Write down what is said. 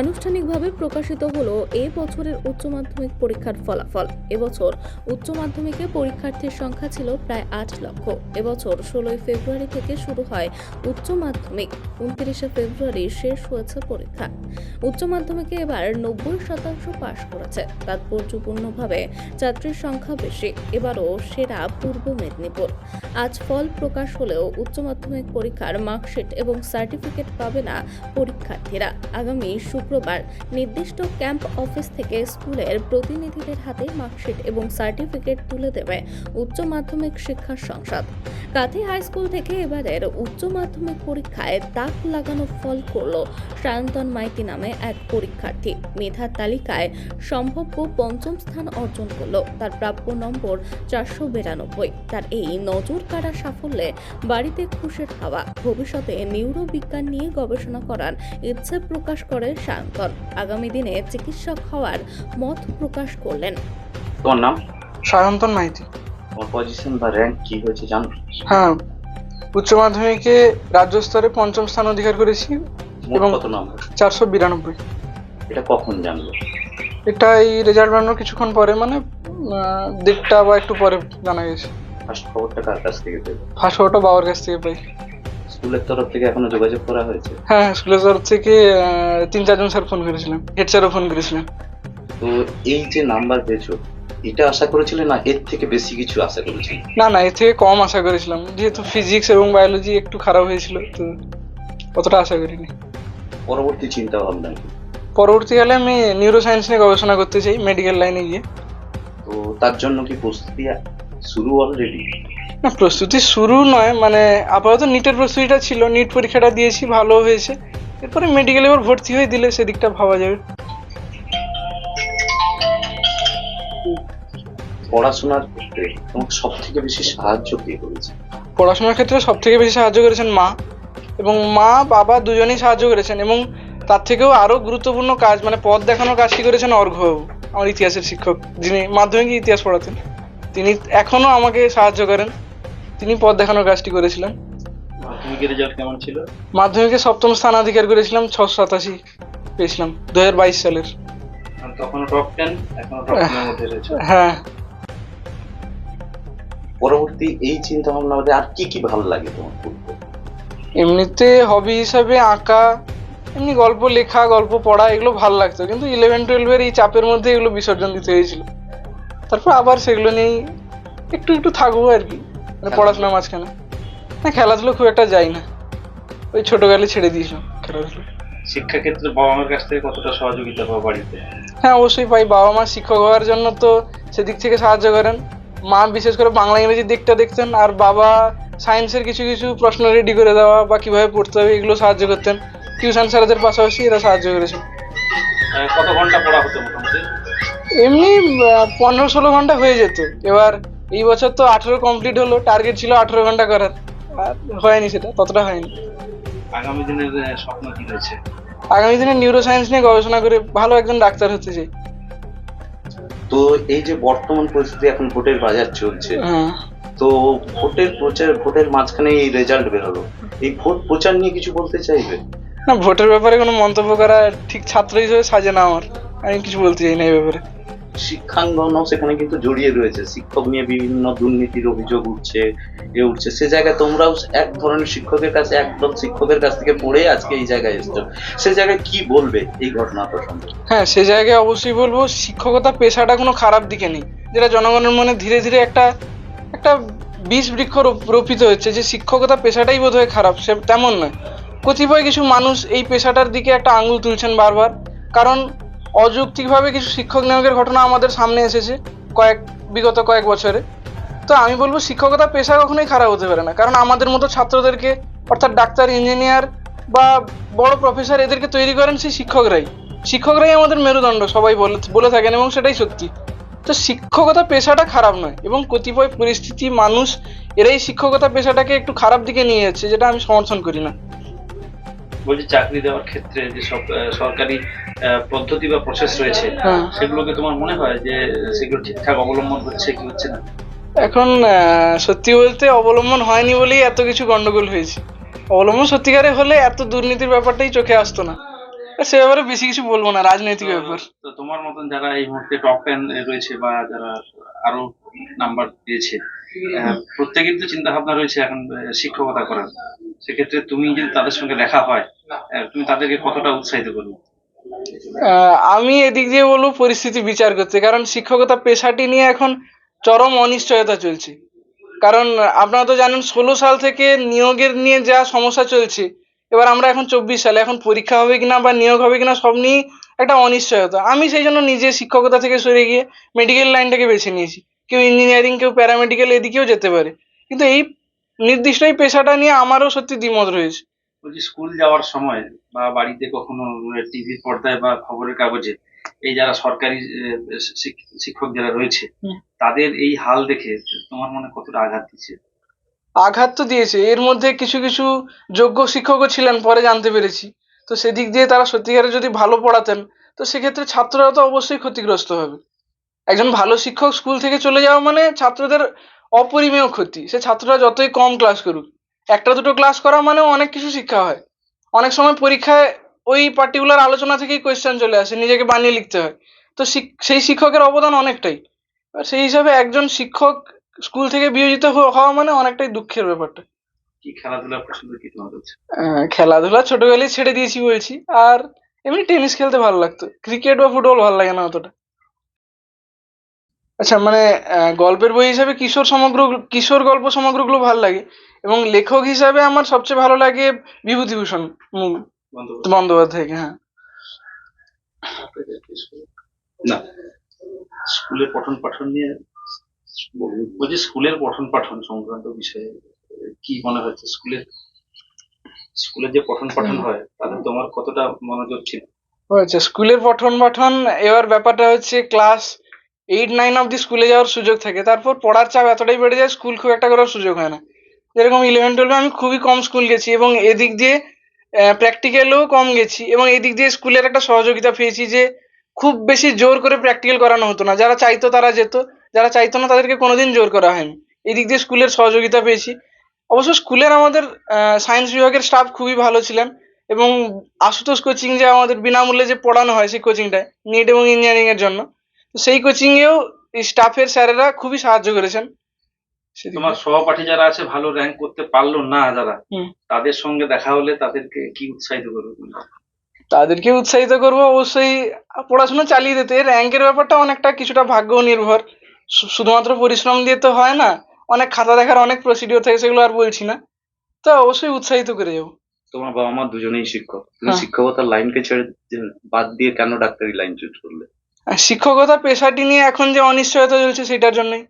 আনুষ্ঠানিকভাবে প্রকাশিত হলো এ বছরের উচ্চ মাধ্যমিক পরীক্ষার ফলাফল। এবছর উচ্চ মাধ্যমিকে পরীক্ষার্থীর সংখ্যা ছিল প্রায় আট লক্ষ। এবছর ষোলোই ফেব্রুয়ারি থেকে শুরু হয় উচ্চ মাধ্যমিক। উনত্রিশে ফেব্রুয়ারি শেষ হয়েছে পরীক্ষা। উচ্চ মাধ্যমিকে এবার নব্বই শতাংশ পাশ করেছে। তাৎপর্যপূর্ণভাবে ছাত্রীর সংখ্যা বেশি। এবারও সেরা পূর্ব মেদিনীপুর। আজ ফল প্রকাশ হলেও উচ্চ মাধ্যমিক পরীক্ষার মার্কশিট এবং সার্টিফিকেট পাবে না পরীক্ষার্থীরা। আগামী শুক্রবার নির্দিষ্ট ক্যাম্প অফিস থেকে স্কুলের প্রতিনিধিদের হাতে মার্কশিট এবং সার্টিফিকেট তুলে দেবে উচ্চ মাধ্যমিক শিক্ষা সংসদ। কাথি হাই স্কুল থেকে এবারের উচ্চ মাধ্যমিক পরীক্ষায় তাক লাগানো ফল করল সায়ন্তন মাইতি নামে এক পরীক্ষার্থী। মেধার তালিকায় সম্ভাব্য পঞ্চম স্থান অর্জন করল। তার প্রাপ্য নম্বর চারশো বিরানব্বই। তার এই নজর কাড়া সাফল্যে বাড়িতে খুশির হাওয়া। ভবিষ্যতে নিউরোবিজ্ঞান নিয়ে গবেষণা করার ইচ্ছে প্রকাশ করে সায়ন্তন আগামী দিনে চিকিৎসক হওয়ার মত প্রকাশ করলেন। তোমার নাম? সায়ন্তন মাইতি। তোমার পজিশন বা র্যাঙ্ক কি হয়েছে জানো? হ্যাঁ উচ্চ মাধ্যমিকে রাজ্য স্তরে পঞ্চম স্থান অধিকার করেছি এবং- কত নাম্বার? চারশো বিরানব্বই। এটা কখন জানলো? এটা এই রেজাল্ট বানানোর কিছুক্ষণ পরে মানে আহ, দেড়টা বা একটু পরে জানা গেছে। ফার্স্ট খবরটা কার কাছ থেকে পেল? ফার্স্ট ওটা বাবার কাছ থেকে পাই। স্কুলের তরফ থেকে এখনও যোগাযোগ করা হয়েছে? হ্যাঁ স্কুলের তরফ থেকে তিন চারজন স্যার ফোন করেছিলেন। হেড স্যারও ফোন করেছিলেন। তো এই যে নাম্বার পেয়েছ এটা আশা করেছিলে না এর থেকে বেশি কিছু আশা করেছিলে? না না এর থেকে কম আশা করেছিলাম। যেহেতু ফিজিক্স এবং বায়োলজি একটু খারাপ হয়েছিল তো অতটা আশা করিনি। পরবর্তী চিন্তা ভাবনা কি? পরবর্তীকালে আমি নিউরো সায়েন্স নিয়ে গবেষণা করতে চাই মেডিকেল লাইনে গিয়ে। তো তার জন্য কি প্রস্তুতি শুরু অলরেডি না প্রস্তুতি শুরু নয় মানে আপাতত নিটের প্রস্তুতিটা ছিল নিট পরীক্ষাটা দিয়েছি ভালো হয়েছে। এরপরে মেডিকেল এবার ভর্তি হয়ে দিলে সেদিকটা ভাবা যাবে। পড়াশোনার ক্ষেত্রে তোমাকে সব থেকে বেশি সাহায্য কে করেছে? পড়াশোনার ক্ষেত্রে সব থেকে বেশি সাহায্য করেছেন মা। এবং মা বাবা দুজনেই সাহায্য করেছেন এবং তার থেকেও আরও গুরুত্বপূর্ণ কাজ মানে পথ দেখানোর কাজটি করেছেন অর্ঘ্যবাবু আমার ইতিহাসের শিক্ষক যিনি মাধ্যমিকে ইতিহাস পড়াতেন। তিনি এখনও আমাকে সাহায্য করেন। তিনি পথ দেখানোর কাজটি করেছিলেন। মাধ্যমিকের রেজাল্ট কেমন ছিল? মাধ্যমিকে সপ্তম স্থানাধিকার করেছিলাম ছশো সাতাশি পেয়েছিলাম দু হাজার বাইশ সালের। তখন টপ টেন এখন টপ টেনের মধ্যে রয়েছে। হ্যাঁ। পরবর্তী এই চিন্তা ভাবনা বাদে আর কি কি ভালো লাগে তোমার করতে এমনিতে হবি হিসাবে আঁকা এমনি গল্প লেখা গল্প পড়া এগুলো ভালো লাগতো। কিন্তু ইলেভেন টুয়েলভের এই চাপের মধ্যে এগুলো বিসর্জন দিতে হয়েছিল। তারপর আবার সেগুলো নিয়েই একটু একটু থাকব আর কি। পড়াশোনার মাঝখানে। না খেলাধুলো খুব একটা যাই না। ওই ছোটকালে ছেড়ে দিয়েছিলাম খেলাধুলো। শিক্ষাক্ষেত্রে বাবা মার কাছ থেকে কতটা সহযোগিতা পাওয়া বাড়িতে? হ্যাঁ অবশ্যই পাই। বাবা মা শিক্ষক হওয়ার জন্য তো সেদিক থেকে সাহায্য করেন। মা বিশেষ করে বাংলা ইংরেজির দিকটা দেখতেন আর বাবা সায়েন্সের কিছু কিছু প্রশ্ন রেডি করে দেওয়া বা কীভাবে পড়তে হবে এগুলো সাহায্য করতেন। টিউশন স্যারদের পাশাপাশি এরা সাহায্য করেছেন কত ঘণ্টা পড়া হতো মোটামুটি? এমনি পনেরো ষোলো ঘণ্টা হয়ে যেত। এবার এই বছর তো আঠেরো কমপ্লিট হলো টার্গেট ছিল আঠেরো ঘণ্টা করার। আর হয়নি সেটা ততটা হয়নি। আগামী দিনের স্বপ্ন কি রয়েছে? আগামী দিনে নিউরো সায়েন্স নিয়ে গবেষণা করে ভালো একজন ডাক্তার হতে চাই। তো এই যে বর্তমান পরিস্থিতি এখন ভোটের বাজার চলছে। হ্যাঁ। তো ভোটের প্রচার ভোটের মাঝখানে এই রেজাল্ট বেরোলো এই ভোট প্রচার নিয়ে কিছু বলতে চাইবে? না ভোটের ব্যাপারে কোনো মন্তব্য করা ঠিক ছাত্র হিসেবে সাজে না আমার। আমি কিছু বলতে চাই না এই ব্যাপারে। শিক্ষাঙ্গনও সেখানে কিন্তু জড়িয়ে রয়েছে। শিক্ষক নিয়ে বিভিন্ন দুর্নীতির অভিযোগ উঠছে, এ উঠছে। সে জায়গায় তোমরাও এক ধরনের শিক্ষকের কাছে, একদম শিক্ষকের কাছ থেকে পড়ে আজকে এই জায়গায় এসছো। সে জায়গায় কি বলবে এই ঘটনা প্রসঙ্গে? হ্যাঁ সে জায়গায় অবশ্যই বলব, শিক্ষকতা পেশাটা কোনো খারাপ দিকে নেই। যেটা জনগণের মনে ধীরে ধীরে একটা একটা বীজ বৃক্ষ রোপ- রোপিত হচ্ছে যে শিক্ষকতা পেশাটাই বোধহয় খারাপ, সে তেমন নয়। কতিপয় কিছু মানুষ এই পেশাটার দিকে একটা আঙুল তুলছেন বারবার। কারণ অযৌক্তিকভাবে কিছু শিক্ষক নিয়োগের ঘটনা আমাদের সামনে এসেছে কয়েক, বিগত কয়েক বছরে। তো আমি বলব শিক্ষকতা পেশা কখনোই খারাপ হতে পারে না। কারণ আমাদের মতো ছাত্রদেরকে, অর্থাৎ ডাক্তার, ইঞ্জিনিয়ার বা বড় প্রফেসর এদেরকে তৈরি করেন সেই শিক্ষকরাই। শিক্ষকরাই আমাদের মেরুদণ্ড, সবাই বলে বলে থাকেন এবং সেটাই সত্যি। তো শিক্ষকতা পেশাটা খারাপ নয় এবং কতিপয় পরিস্থিতি মানুষ এরাই শিক্ষকতা পেশাটাকে একটু খারাপ দিকে নিয়ে যাচ্ছে, যেটা আমি সমর্থন করি না। বলছি চাকরি দেওয়ার ক্ষেত্রে যে সব সরকারি পদ্ধতি বা প্রসেস রয়েছে হ্যাঁ। সেগুলোকে তোমার মনে হয় যে সেগুলো ঠিকঠাক অবলম্বন হচ্ছে কি হচ্ছে না? এখন সত্যি বলতে অবলম্বন হয়নি বলেই এত কিছু গন্ডগোল হয়েছে। অবলম্বন সত্যিকারে হলে এত দুর্নীতির ব্যাপারটাই চোখে আসতো না। সে ব্যাপারে বেশি কিছু বলব না রাজনৈতিক ব্যাপার। তো তোমার মতন যারা এই মুহূর্তে টপ টেন রয়েছে বা যারা আরও নাম্বার পেয়েছে প্রত্যেকের তো চিন্তা ভাবনা রয়েছে এখন শিক্ষকতা করার। সেক্ষেত্রে তুমি যদি তাদের সঙ্গে দেখা হয় তুমি তাদেরকে কতটা উৎসাহিত করবে? আমি এদিক দিয়ে বলব পরিস্থিতি বিচার করতে। কারণ শিক্ষকতা পেশাটি নিয়ে এখন চরম অনিশ্চয়তা চলছে। কারণ আপনারা তো জানেন, ষোলো সাল থেকে নিয়োগের নিয়ে যা সমস্যা চলছে, এবার আমরা এখন চব্বিশ সালে। এখন পরীক্ষা হবে কিনা বা নিয়োগ হবে কিনা সব নিয়ে একটা অনিশ্চয়তা। আমি সেই জন্য নিজে শিক্ষকতা থেকে সরে গিয়ে মেডিকেল লাইনটাকে বেছে নিয়েছি। কেউ ইঞ্জিনিয়ারিং কেউ প্যারামেডিক্যাল এদিকেও যেতে পারে। কিন্তু এই নির্দিষ্ট এই পেশাটা নিয়ে আমারও সত্যি দ্বিমত রয়েছে। বলছি স্কুল যাওয়ার সময় বা বাড়িতে কখনো টিভির পর্দায় বা খবরের কাগজে এই যারা সরকারি শিক্ষক যারা রয়েছে তাদের এই হাল দেখে তোমার মনে কতটা আঘাত দিচ্ছে? আঘাত তো দিয়েছে। এর মধ্যে কিছু কিছু যোগ্য শিক্ষকও ছিলেন পরে জানতে পেরেছি। তো সেদিক দিয়ে তারা সত্যিকারে যদি ভালো পড়াতেন তো সেক্ষেত্রে ছাত্ররা তো অবশ্যই ক্ষতিগ্রস্ত হবে। একজন ভালো শিক্ষক স্কুল থেকে চলে যাওয়া মানে ছাত্রদের অপরিমেয় ক্ষতি। সে ছাত্ররা যতই কম ক্লাস করুক একটা দুটো ক্লাস করা মানে অনেক কিছু শিক্ষা হয়। অনেক সময় পরীক্ষায় ওই পার্টিকুলার আলোচনা থেকেই কোয়েশ্চেন চলে আসে নিজেকে বানিয়ে লিখতে হয়। তো সেই শিক্ষকের অবদান অনেকটাই। সেই হিসাবে একজন শিক্ষক স্কুল থেকে বিয়োজিত হওয়া মানে অনেকটাই দুঃখের ব্যাপারটা। কি খেলাধুলার পছন্দ কি তোমার হচ্ছে? আহ, খেলাধুলা ছোটবেলায় ছেড়ে দিয়েছি বলছি। আর এমনি টেনিস খেলতে ভালো লাগতো। ক্রিকেট বা ফুটবল ভালো লাগে না অতটা। আচ্ছা মানে গল্পের বই হিসাবে কিশোর সমগ্র কিশোর গল্প সমগ্রগুলো ভালো লাগে। এবং লেখক হিসাবে আমার সবচেয়ে ভালো লাগে বিভূতিভূষণ বন্দ্যোপাধ্যায়কে হ্যাঁ। না স্কুলের পঠন পাঠন নিয়ে বলছি স্কুলের পঠন পাঠন সংক্রান্ত বিষয়ে কি মনে হচ্ছে? স্কুলের স্কুলের যে পঠন পাঠন হয় তাতে তোমার কতটা মনোযোগ ছিল? আচ্ছা স্কুলের পঠন পাঠন এবার ব্যাপারটা হচ্ছে ক্লাস এইট নাইন অব্দি স্কুলে যাওয়ার সুযোগ থাকে। তারপর পড়ার চাপ এতটাই বেড়ে যায় স্কুল খুব একটা করার সুযোগ হয় না। যেরকম ইলেভেন টুয়েলভে আমি খুবই কম স্কুল গেছি এবং এদিক দিয়ে প্র্যাকটিক্যালেও কম গেছি এবং এদিক দিয়ে স্কুলের একটা সহযোগিতা পেয়েছি যে, খুব বেশি জোর করে প্র্যাকটিক্যাল করানো হতো না। যারা চাইতো তারা যেত, যারা চাইতো না তাদেরকে কোনোদিন জোর করা হয়নি। এদিক দিয়ে স্কুলের সহযোগিতা পেয়েছি। অবশ্য স্কুলের আমাদের সায়েন্স বিভাগের স্টাফ খুবই ভালো ছিলেন এবং আশুতোষ কোচিং যে আমাদের বিনামূল্যে যে পড়ানো হয় সেই কোচিংটায় নিট এবং ইঞ্জিনিয়ারিংয়ের জন্য। সেই কোচিংয়েও স্টাফের স্যারেরা খুবই সাহায্য করেছেন। তোমার সহপাঠী যারা আছে ভালো র্যাঙ্ক করতে পারল না যারা তাদের সঙ্গে দেখা হলে তাদেরকে কি উৎসাহিত করবে তাদেরকে উৎসাহিত করব অবশ্যই। পড়াশোনা চালিয়ে যেতে র্যাঙ্কের ব্যাপারটা অনেকটা কিছুটা ভাগ্য নির্ভর। শুধুমাত্র পরিশ্রম দিয়ে তো হয় না অনেক খাতা দেখার অনেক প্রসিডিওর থাকে সেগুলো আর বলছি না। তো অবশ্যই উৎসাহিত করে যাব। তোমার বাবা মা দুজনেই শিক্ষক। তুমি হ্যাঁ। শিক্ষকতার লাইনকে ছেড়ে বাদ দিয়ে কেন ডাক্তারি লাইন চুজ করলে? শিক্ষকতা পেশাটি নিয়ে এখন যে অনিশ্চয়তা চলছে সেটার জন্যই।